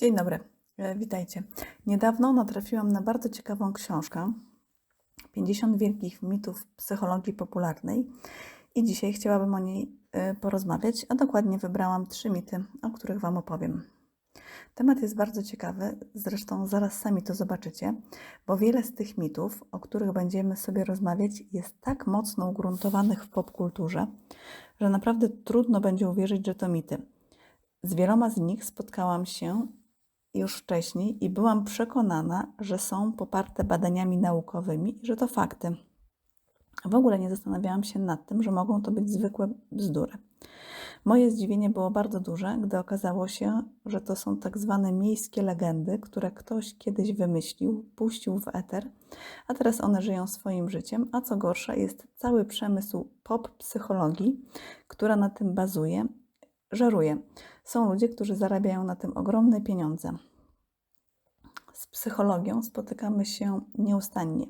Dzień dobry, e, witajcie. Niedawno natrafiłam na bardzo ciekawą książkę 50 wielkich mitów psychologii popularnej i dzisiaj chciałabym o niej e, porozmawiać, a dokładnie wybrałam trzy mity, o których Wam opowiem. Temat jest bardzo ciekawy, zresztą zaraz sami to zobaczycie, bo wiele z tych mitów, o których będziemy sobie rozmawiać, jest tak mocno ugruntowanych w popkulturze, że naprawdę trudno będzie uwierzyć, że to mity. Z wieloma z nich spotkałam się już wcześniej i byłam przekonana, że są poparte badaniami naukowymi i że to fakty. W ogóle nie zastanawiałam się nad tym, że mogą to być zwykłe bzdury. Moje zdziwienie było bardzo duże, gdy okazało się, że to są tak zwane miejskie legendy, które ktoś kiedyś wymyślił, puścił w eter, a teraz one żyją swoim życiem, a co gorsza, jest cały przemysł pop psychologii, która na tym bazuje, żeruje. Są ludzie, którzy zarabiają na tym ogromne pieniądze. Z psychologią spotykamy się nieustannie.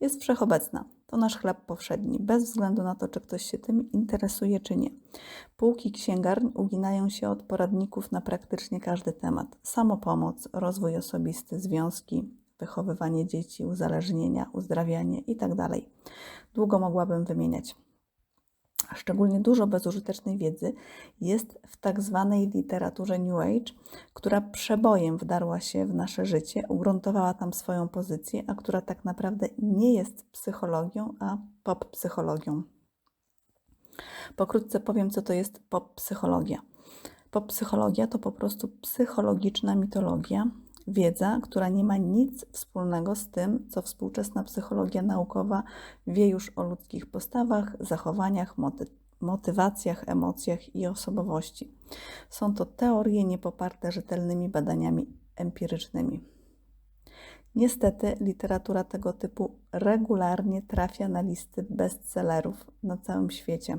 Jest wszechobecna. To nasz chleb powszedni, bez względu na to, czy ktoś się tym interesuje, czy nie. Półki księgarni uginają się od poradników na praktycznie każdy temat: samopomoc, rozwój osobisty, związki, wychowywanie dzieci, uzależnienia, uzdrawianie itd. Długo mogłabym wymieniać. Szczególnie dużo bezużytecznej wiedzy jest w tak zwanej literaturze New Age, która przebojem wdarła się w nasze życie, ugruntowała tam swoją pozycję, a która tak naprawdę nie jest psychologią, a pop psychologią. Pokrótce powiem, co to jest pop psychologia. Pop psychologia to po prostu psychologiczna mitologia, wiedza, która nie ma nic wspólnego z tym, co współczesna psychologia naukowa wie już o ludzkich postawach, zachowaniach, moty motywacjach, emocjach i osobowości. Są to teorie niepoparte rzetelnymi badaniami empirycznymi. Niestety, literatura tego typu regularnie trafia na listy bestsellerów na całym świecie.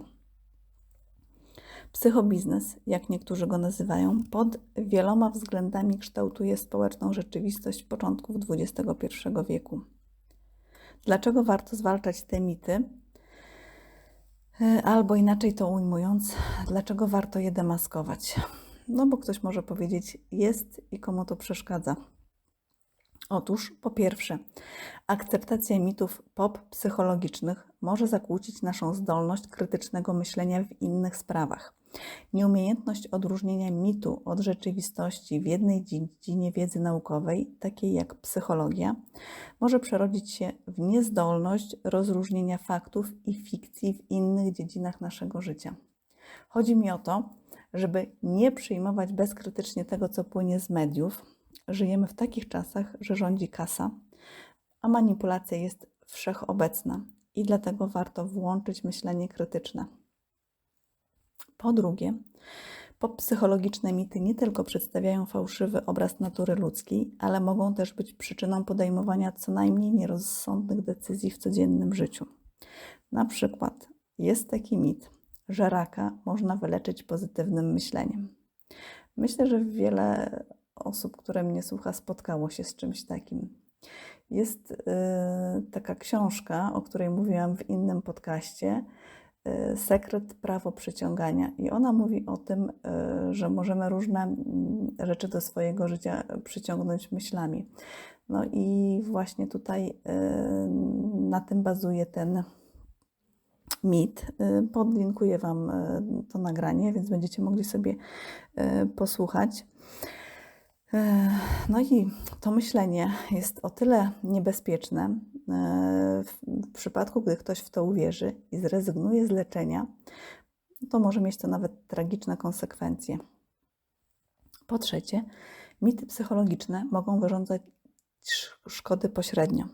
Psychobiznes, jak niektórzy go nazywają, pod wieloma względami kształtuje społeczną rzeczywistość początków XXI wieku. Dlaczego warto zwalczać te mity? E, albo inaczej to ujmując, dlaczego warto je demaskować? No bo ktoś może powiedzieć, jest i komu to przeszkadza. Otóż, po pierwsze, akceptacja mitów pop psychologicznych może zakłócić naszą zdolność krytycznego myślenia w innych sprawach. Nieumiejętność odróżnienia mitu od rzeczywistości w jednej dziedzinie wiedzy naukowej, takiej jak psychologia, może przerodzić się w niezdolność rozróżnienia faktów i fikcji w innych dziedzinach naszego życia. Chodzi mi o to, żeby nie przyjmować bezkrytycznie tego, co płynie z mediów. Żyjemy w takich czasach, że rządzi kasa, a manipulacja jest wszechobecna i dlatego warto włączyć myślenie krytyczne. Po drugie, poppsychologiczne mity nie tylko przedstawiają fałszywy obraz natury ludzkiej, ale mogą też być przyczyną podejmowania co najmniej nierozsądnych decyzji w codziennym życiu. Na przykład jest taki mit, że raka można wyleczyć pozytywnym myśleniem. Myślę, że wiele osób, które mnie słucha, spotkało się z czymś takim. Jest yy, taka książka, o której mówiłam w innym podcaście, sekret prawo przyciągania. I ona mówi o tym, y, że możemy różne mm, rzeczy do swojego życia przyciągnąć myślami. No i właśnie tutaj y, na tym bazuje ten mit. Podlinkuję Wam to nagranie, więc będziecie mogli sobie posłuchać. No i to myślenie jest o tyle niebezpieczne e, w przypadku, gdy ktoś w to uwierzy i zrezygnuje z leczenia, to może mieć to nawet tragiczne konsekwencje. Po trzecie, mity psychologiczne mogą wyrządzać szkody pośrednio.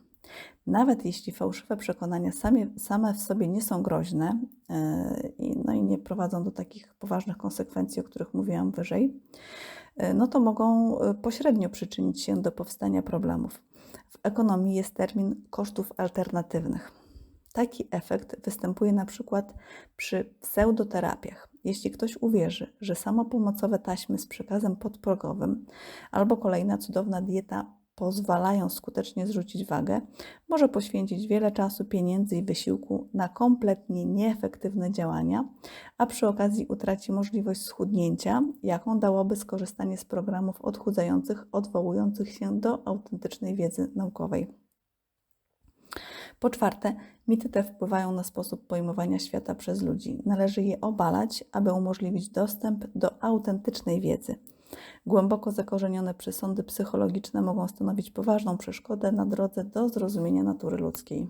Nawet jeśli fałszywe przekonania same, same w sobie nie są groźne e, no i nie prowadzą do takich poważnych konsekwencji, o których mówiłam wyżej, no to mogą e, pośrednio przyczynić się do powstania problemów. W ekonomii jest termin kosztów alternatywnych. Taki efekt występuje na przykład przy pseudoterapiach. Jeśli ktoś uwierzy, że samopomocowe taśmy z przekazem podprogowym albo kolejna cudowna dieta pozwalają skutecznie zrzucić wagę, może poświęcić wiele czasu, pieniędzy i wysiłku na kompletnie nieefektywne działania, a przy okazji utraci możliwość schudnięcia, jaką dałoby skorzystanie z programów odchudzających odwołujących się do autentycznej wiedzy naukowej. Po czwarte, mity te wpływają na sposób pojmowania świata przez ludzi. Należy je obalać, aby umożliwić dostęp do autentycznej wiedzy. Głęboko zakorzenione przesądy psychologiczne mogą stanowić poważną przeszkodę na drodze do zrozumienia natury ludzkiej.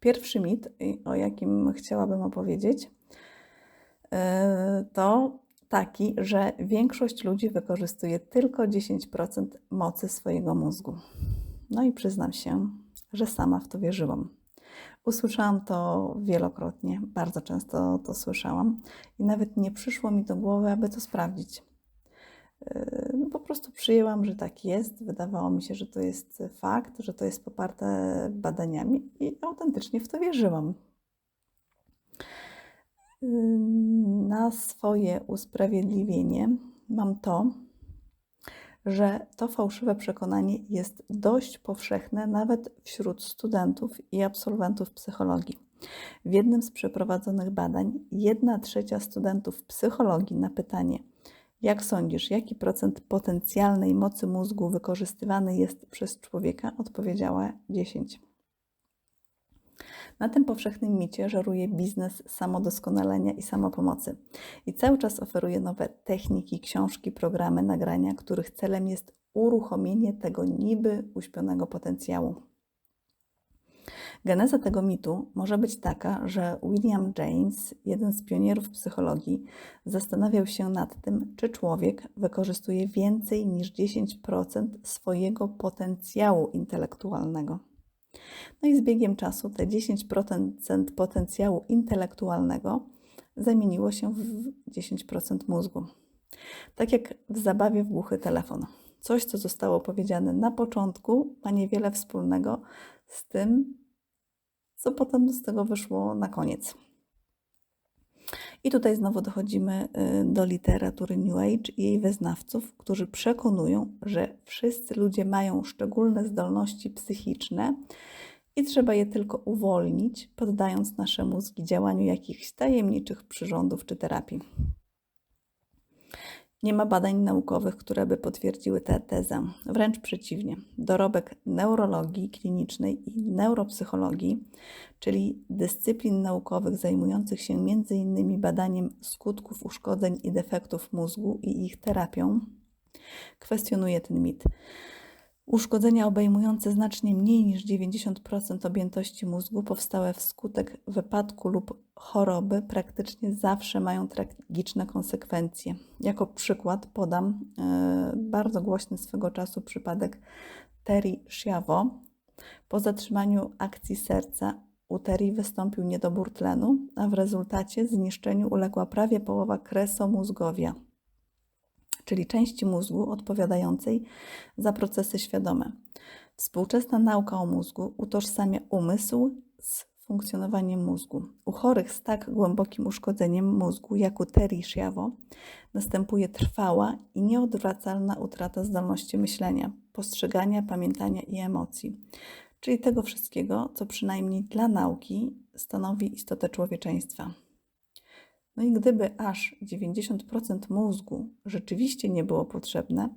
Pierwszy mit, o jakim chciałabym opowiedzieć, e, to taki, że większość ludzi wykorzystuje tylko 10% mocy swojego mózgu. No i przyznam się, że sama w to wierzyłam. Usłyszałam to wielokrotnie, bardzo często to słyszałam i nawet nie przyszło mi do głowy, aby to sprawdzić. Yy, po prostu przyjęłam, że tak jest. Wydawało mi się, że to jest fakt, że to jest poparte badaniami i autentycznie w to wierzyłam. Yy, na swoje usprawiedliwienie mam to, że to fałszywe przekonanie jest dość powszechne nawet wśród studentów i absolwentów psychologii. W jednym z przeprowadzonych badań, jedna trzecia studentów psychologii na pytanie, jak sądzisz, jaki procent potencjalnej mocy mózgu wykorzystywany jest przez człowieka, odpowiedziała 10. Na tym powszechnym micie żeruje biznes samodoskonalenia i samopomocy. I cały czas oferuje nowe techniki, książki, programy, nagrania, których celem jest uruchomienie tego niby uśpionego potencjału. Geneza tego mitu może być taka, że William James, jeden z pionierów psychologii, zastanawiał się nad tym, czy człowiek wykorzystuje więcej niż 10% swojego potencjału intelektualnego. No i z biegiem czasu te 10% potencjału intelektualnego zamieniło się w 10% mózgu. Tak jak w zabawie w głuchy telefon. Coś, co zostało powiedziane na początku, ma niewiele wspólnego z tym, co potem z tego wyszło na koniec. I tutaj znowu dochodzimy y, do literatury New Age i jej wyznawców, którzy przekonują, że wszyscy ludzie mają szczególne zdolności psychiczne i trzeba je tylko uwolnić, poddając nasze mózgi działaniu jakichś tajemniczych przyrządów czy terapii. Nie ma badań naukowych, które by potwierdziły tę tezę. Wręcz przeciwnie. Dorobek neurologii klinicznej i neuropsychologii, czyli dyscyplin naukowych zajmujących się m.in. badaniem skutków uszkodzeń i defektów mózgu i ich terapią, kwestionuje ten mit. Uszkodzenia obejmujące znacznie mniej niż 90% objętości mózgu powstałe wskutek wypadku lub choroby praktycznie zawsze mają tragiczne konsekwencje. Jako przykład podam e, bardzo głośny swego czasu przypadek Terry Schiavo. Po zatrzymaniu akcji serca u Terry wystąpił niedobór tlenu, a w rezultacie zniszczeniu uległa prawie połowa kresomózgowia czyli części mózgu odpowiadającej za procesy świadome. Współczesna nauka o mózgu utożsamia umysł z funkcjonowaniem mózgu. U chorych z tak głębokim uszkodzeniem mózgu, jak u Terry Schiavo, następuje trwała i nieodwracalna utrata zdolności myślenia, postrzegania, pamiętania i emocji, czyli tego wszystkiego, co przynajmniej dla nauki stanowi istotę człowieczeństwa. No i gdyby aż 90% mózgu rzeczywiście nie było potrzebne,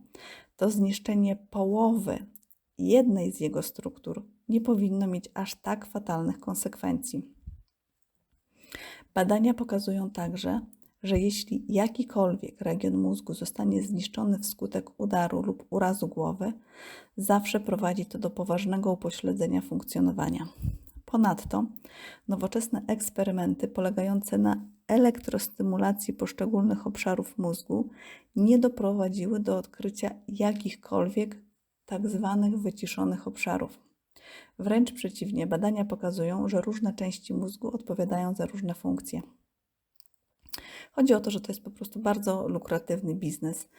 to zniszczenie połowy jednej z jego struktur nie powinno mieć aż tak fatalnych konsekwencji. Badania pokazują także, że jeśli jakikolwiek region mózgu zostanie zniszczony wskutek udaru lub urazu głowy, zawsze prowadzi to do poważnego upośledzenia funkcjonowania. Ponadto nowoczesne eksperymenty polegające na elektrostymulacji poszczególnych obszarów mózgu nie doprowadziły do odkrycia jakichkolwiek tak zwanych wyciszonych obszarów. Wręcz przeciwnie, badania pokazują, że różne części mózgu odpowiadają za różne funkcje. Chodzi o to, że to jest po prostu bardzo lukratywny biznes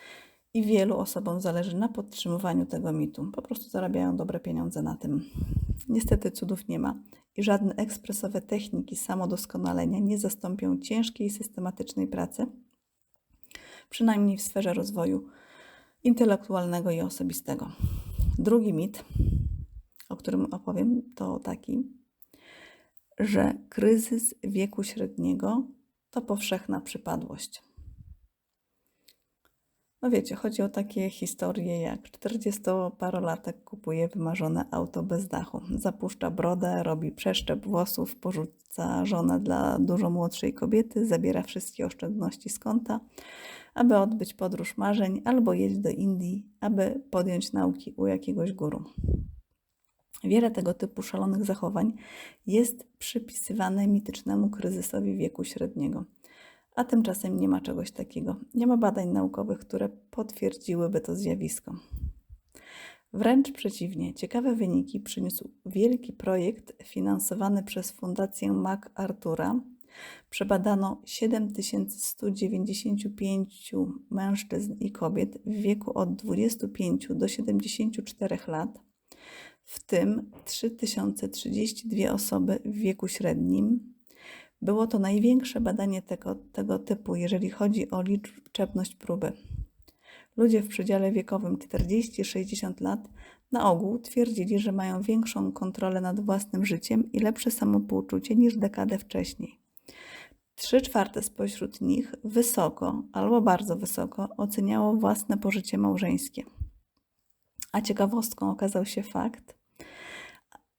i wielu osobom zależy na podtrzymywaniu tego mitu. Po prostu zarabiają dobre pieniądze na tym. Niestety cudów nie ma i żadne ekspresowe techniki samodoskonalenia nie zastąpią ciężkiej, systematycznej pracy, przynajmniej w sferze rozwoju intelektualnego i osobistego. Drugi mit, o którym opowiem, to taki, że kryzys wieku średniego to powszechna przypadłość. No wiecie, chodzi o takie historie jak 40-parolatek kupuje wymarzone auto bez dachu, zapuszcza brodę, robi przeszczep włosów, porzuca żonę dla dużo młodszej kobiety, zabiera wszystkie oszczędności z konta, aby odbyć podróż marzeń albo jeść do Indii, aby podjąć nauki u jakiegoś guru. Wiele tego typu szalonych zachowań jest przypisywane mitycznemu kryzysowi wieku średniego. A tymczasem nie ma czegoś takiego. Nie ma badań naukowych, które potwierdziłyby to zjawisko. Wręcz przeciwnie, ciekawe wyniki przyniósł wielki projekt finansowany przez Fundację MacArthur'a. Przebadano 7195 mężczyzn i kobiet w wieku od 25 do 74 lat, w tym 3032 osoby w wieku średnim, było to największe badanie tego, tego typu, jeżeli chodzi o liczebność próby. Ludzie w przedziale wiekowym 40-60 lat na ogół twierdzili, że mają większą kontrolę nad własnym życiem i lepsze samopoczucie niż dekadę wcześniej. Trzy czwarte spośród nich wysoko albo bardzo wysoko oceniało własne pożycie małżeńskie. A ciekawostką okazał się fakt,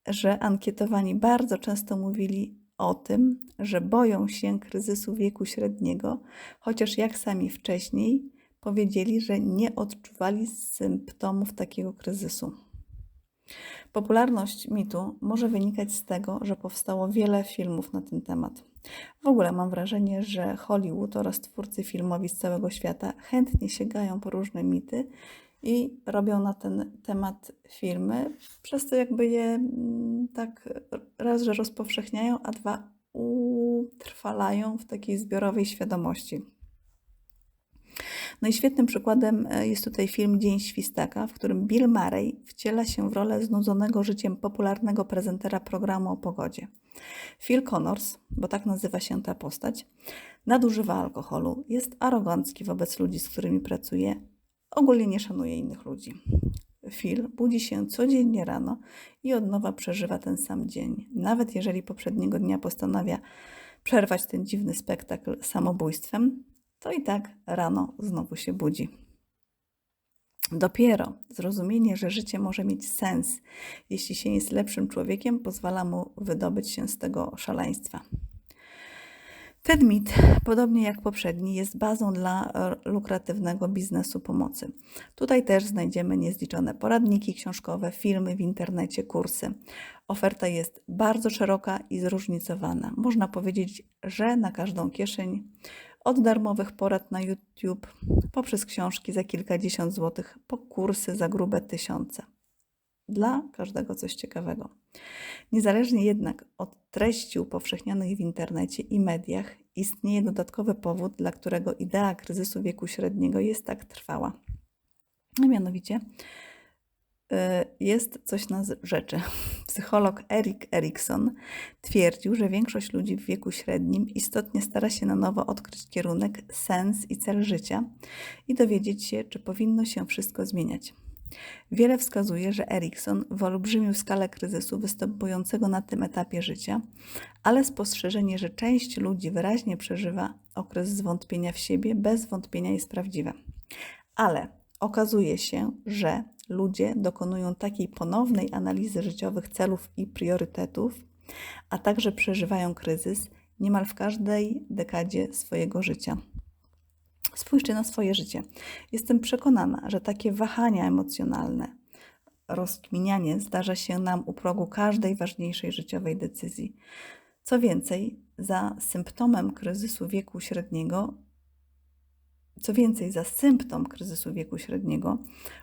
że ankietowani bardzo często mówili o tym, że boją się kryzysu wieku średniego, chociaż jak sami wcześniej powiedzieli, że nie odczuwali symptomów takiego kryzysu. Popularność mitu może wynikać z tego, że powstało wiele filmów na ten temat. W ogóle mam wrażenie, że Hollywood oraz twórcy filmowi z całego świata chętnie sięgają po różne mity i robią na ten temat filmy, przez to jakby je mm, tak raz, że rozpowszechniają, a dwa utrwalają w takiej zbiorowej świadomości. No i świetnym przykładem e, jest tutaj film Dzień Świstaka, w którym Bill Murray wciela się w rolę znudzonego życiem popularnego prezentera programu o pogodzie. Phil Connors, bo tak nazywa się ta postać, nadużywa alkoholu, jest arogancki wobec ludzi, z którymi pracuje, ogólnie nie szanuje innych ludzi. Phil budzi się codziennie rano i od nowa przeżywa ten sam dzień, nawet jeżeli poprzedniego dnia postanawia przerwać ten dziwny spektakl samobójstwem, to i tak rano znowu się budzi. Dopiero zrozumienie, że życie może mieć sens, jeśli się jest lepszym człowiekiem, pozwala mu wydobyć się z tego szaleństwa. Ten mit, podobnie jak poprzedni, jest bazą dla lukratywnego biznesu pomocy. Tutaj też znajdziemy niezliczone poradniki książkowe, filmy w internecie, kursy. Oferta jest bardzo szeroka i zróżnicowana. Można powiedzieć, że na każdą kieszeń od darmowych porad na YouTube, poprzez książki za kilkadziesiąt złotych, po kursy za grube tysiące. Dla każdego coś ciekawego. Niezależnie jednak od treści upowszechnianych w internecie i mediach, istnieje dodatkowy powód, dla którego idea kryzysu wieku średniego jest tak trwała. A mianowicie y, jest coś na rzeczy. Psycholog Erik Erikson twierdził, że większość ludzi w wieku średnim istotnie stara się na nowo odkryć kierunek, sens i cel życia i dowiedzieć się, czy powinno się wszystko zmieniać. Wiele wskazuje, że Erikson wyolbrzymił skalę kryzysu występującego na tym etapie życia, ale spostrzeżenie, że część ludzi wyraźnie przeżywa okres zwątpienia w siebie, bez wątpienia jest prawdziwe. Ale okazuje się, że ludzie dokonują takiej ponownej analizy życiowych celów i priorytetów, a także przeżywają kryzys niemal w każdej dekadzie swojego życia. Spójrzcie na swoje życie. Jestem przekonana, że takie wahania emocjonalne, rozkminianie zdarza się nam u progu każdej ważniejszej życiowej decyzji. Co więcej, za symptomem kryzysu wieku średniego, co więcej, za symptom kryzysu wieku średniego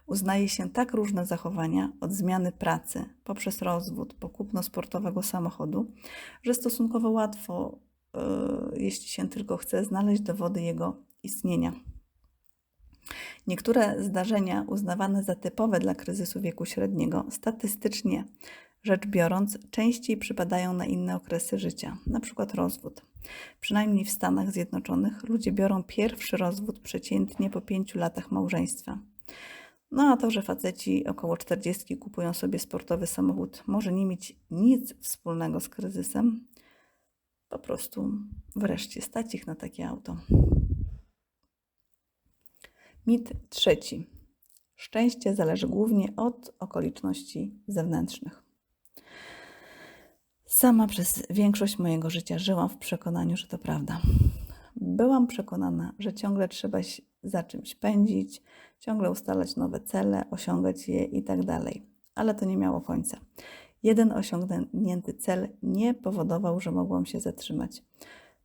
uznaje się tak różne zachowania od zmiany pracy poprzez rozwód po kupno sportowego samochodu, że stosunkowo łatwo, yy, jeśli się tylko chce, znaleźć dowody jego istnienia. Niektóre zdarzenia uznawane za typowe dla kryzysu wieku średniego statystycznie rzecz biorąc częściej przypadają na inne okresy życia, np. rozwód. Przynajmniej w Stanach Zjednoczonych ludzie biorą pierwszy rozwód przeciętnie po pięciu latach małżeństwa. No a to, że faceci około 40 kupują sobie sportowy samochód, może nie mieć nic wspólnego z kryzysem. Po prostu wreszcie stać ich na takie auto. Mit trzeci. Szczęście zależy głównie od okoliczności zewnętrznych. Sama przez większość mojego życia żyłam w przekonaniu, że to prawda. Byłam przekonana, że ciągle trzeba za czymś pędzić, ciągle ustalać nowe cele, osiągać je i tak. Ale to nie miało końca. Jeden osiągnięty cel nie powodował, że mogłam się zatrzymać.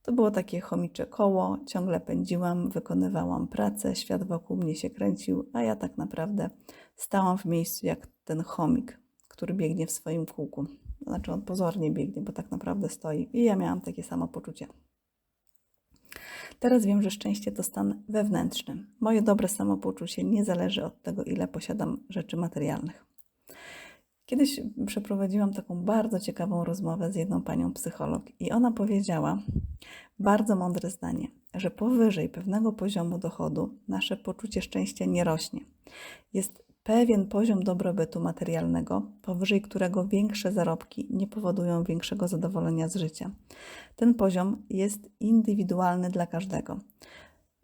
To było takie chomicze koło, ciągle pędziłam, wykonywałam pracę, świat wokół mnie się kręcił, a ja tak naprawdę stałam w miejscu jak ten chomik, który biegnie w swoim kółku. Znaczy on pozornie biegnie, bo tak naprawdę stoi. I ja miałam takie samo poczucie. Teraz wiem, że szczęście to stan wewnętrzny. Moje dobre samopoczucie nie zależy od tego, ile posiadam rzeczy materialnych. Kiedyś przeprowadziłam taką bardzo ciekawą rozmowę z jedną panią psycholog i ona powiedziała bardzo mądre zdanie, że powyżej pewnego poziomu dochodu nasze poczucie szczęścia nie rośnie. Jest pewien poziom dobrobytu materialnego, powyżej którego większe zarobki nie powodują większego zadowolenia z życia. Ten poziom jest indywidualny dla każdego.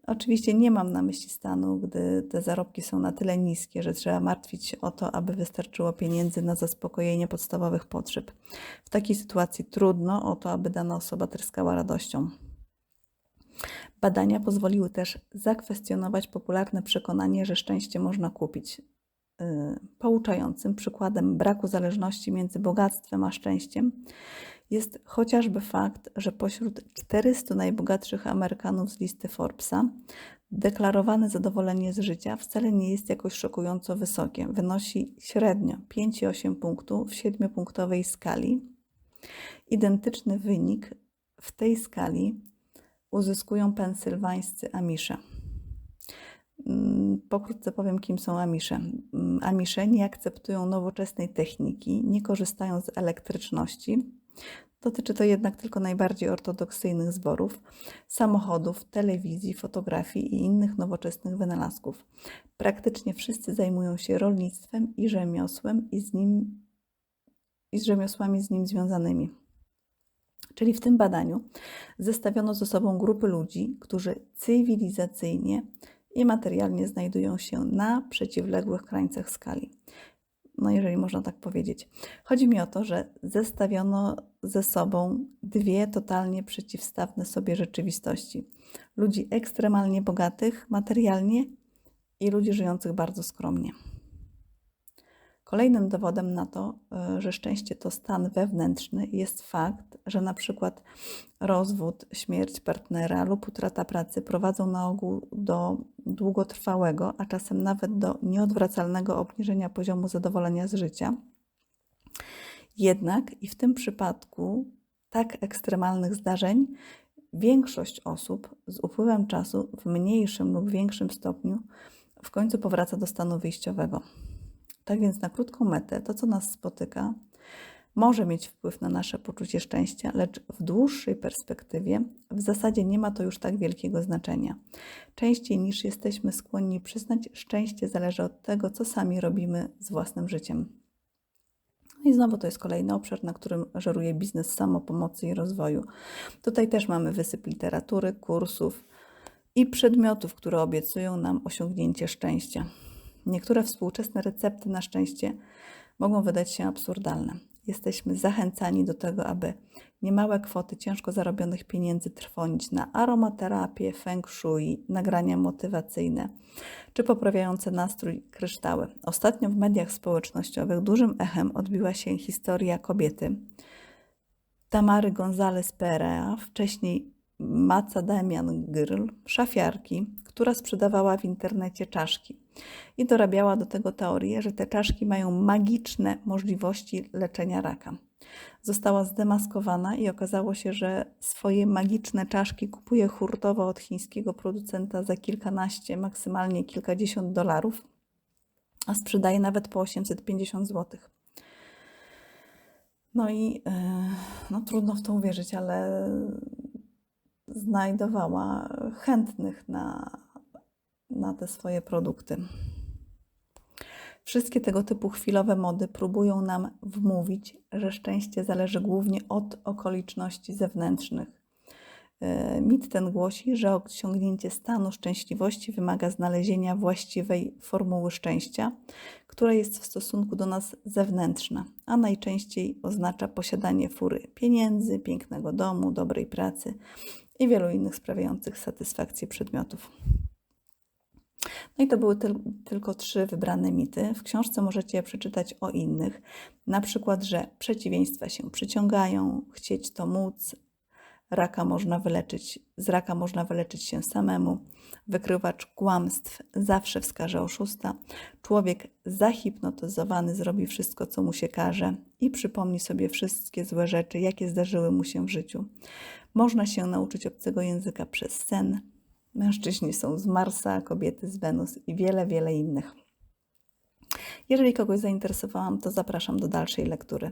Oczywiście nie mam na myśli stanu, gdy te zarobki są na tyle niskie, że trzeba martwić się o to, aby wystarczyło pieniędzy na zaspokojenie podstawowych potrzeb. W takiej sytuacji trudno o to, aby dana osoba tryskała radością. Badania pozwoliły też zakwestionować popularne przekonanie, że szczęście można kupić. Y, pouczającym przykładem braku zależności między bogactwem a szczęściem jest chociażby fakt, że pośród 400 najbogatszych Amerykanów z listy Forbesa deklarowane zadowolenie z życia wcale nie jest jakoś szokująco wysokie. Wynosi średnio 5,8 punktów w 7-punktowej skali. Identyczny wynik w tej skali uzyskują pensylwańscy Amisze. Mm, pokrótce powiem, kim są Amisze. Mm, Amisze nie akceptują nowoczesnej techniki, nie korzystają z elektryczności. Dotyczy to jednak tylko najbardziej ortodoksyjnych zborów, samochodów, telewizji, fotografii i innych nowoczesnych wynalazków. Praktycznie wszyscy zajmują się rolnictwem i rzemiosłem i, z nim, i z rzemiosłami z nim związanymi. Czyli w tym badaniu zestawiono ze sobą grupy ludzi, którzy cywilizacyjnie i materialnie znajdują się na przeciwległych krańcach skali. No, jeżeli można tak powiedzieć. Chodzi mi o to, że zestawiono ze sobą dwie totalnie przeciwstawne sobie rzeczywistości: ludzi ekstremalnie bogatych materialnie i ludzi żyjących bardzo skromnie. Kolejnym dowodem na to, e, że szczęście to stan wewnętrzny, jest fakt, że na przykład rozwód, śmierć partnera lub utrata pracy prowadzą na ogół do długotrwałego, a czasem nawet do nieodwracalnego obniżenia poziomu zadowolenia z życia. Jednak i w tym przypadku tak ekstremalnych zdarzeń większość osób z upływem czasu w mniejszym lub większym stopniu w końcu powraca do stanu wyjściowego. Tak więc na krótką metę to, co nas spotyka, może mieć wpływ na nasze poczucie szczęścia, lecz w dłuższej perspektywie w zasadzie nie ma to już tak wielkiego znaczenia. Częściej niż jesteśmy skłonni przyznać, szczęście zależy od tego, co sami robimy z własnym życiem. No i znowu to jest kolejny obszar, na którym żeruje biznes samopomocy i rozwoju. Tutaj też mamy wysyp literatury, kursów i przedmiotów, które obiecują nam osiągnięcie szczęścia. Niektóre współczesne recepty na szczęście mogą wydać się absurdalne. Jesteśmy zachęcani do tego, aby niemałe kwoty ciężko zarobionych pieniędzy trwonić na aromaterapię, feng shui, nagrania motywacyjne czy poprawiające nastrój kryształy. Ostatnio w mediach społecznościowych dużym echem odbiła się historia kobiety Tamary González Perea, wcześniej Maca Damian Girl, szafiarki, która sprzedawała w internecie czaszki i dorabiała do tego teorię, że te czaszki mają magiczne możliwości leczenia raka. Została zdemaskowana i okazało się, że swoje magiczne czaszki kupuje hurtowo od chińskiego producenta za kilkanaście, maksymalnie kilkadziesiąt dolarów, a sprzedaje nawet po 850 zł. No i e, no, trudno w to uwierzyć, ale znajdowała chętnych na, na te swoje produkty. Wszystkie tego typu chwilowe mody próbują nam wmówić, że szczęście zależy głównie od okoliczności zewnętrznych. E, Mit ten głosi, że osiągnięcie stanu szczęśliwości wymaga znalezienia właściwej formuły szczęścia, która jest w stosunku do nas zewnętrzna, a najczęściej oznacza posiadanie fury pieniędzy, pięknego domu, dobrej pracy i wielu innych sprawiających satysfakcję przedmiotów. No i to były tyl- tylko trzy wybrane mity. W książce możecie przeczytać o innych, na przykład, że przeciwieństwa się przyciągają, chcieć to móc, raka można wyleczyć, z raka można wyleczyć się samemu, wykrywacz kłamstw zawsze wskaże oszusta, człowiek zahipnotyzowany zrobi wszystko, co mu się każe i przypomni sobie wszystkie złe rzeczy, jakie zdarzyły mu się w życiu. Można się nauczyć obcego języka przez sen. Mężczyźni są z Marsa, kobiety z Wenus i wiele, wiele innych. Jeżeli kogoś zainteresowałam, to zapraszam do dalszej lektury.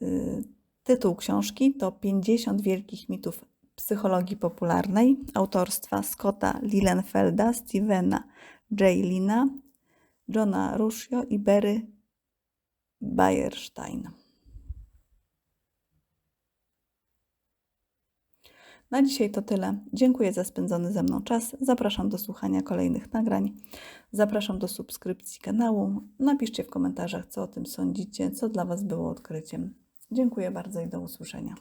Yy, Tytuł książki to 50 wielkich mitów psychologii popularnej autorstwa Scotta Lilienfelda, Stevena J. Lina, Johna Ruscio i Berry Bayerstein. Na dzisiaj to tyle. Dziękuję za spędzony ze mną czas. Zapraszam do słuchania kolejnych nagrań. Zapraszam do subskrypcji kanału. Napiszcie w komentarzach, co o tym sądzicie, co dla Was było odkryciem. Dziękuję bardzo i do usłyszenia.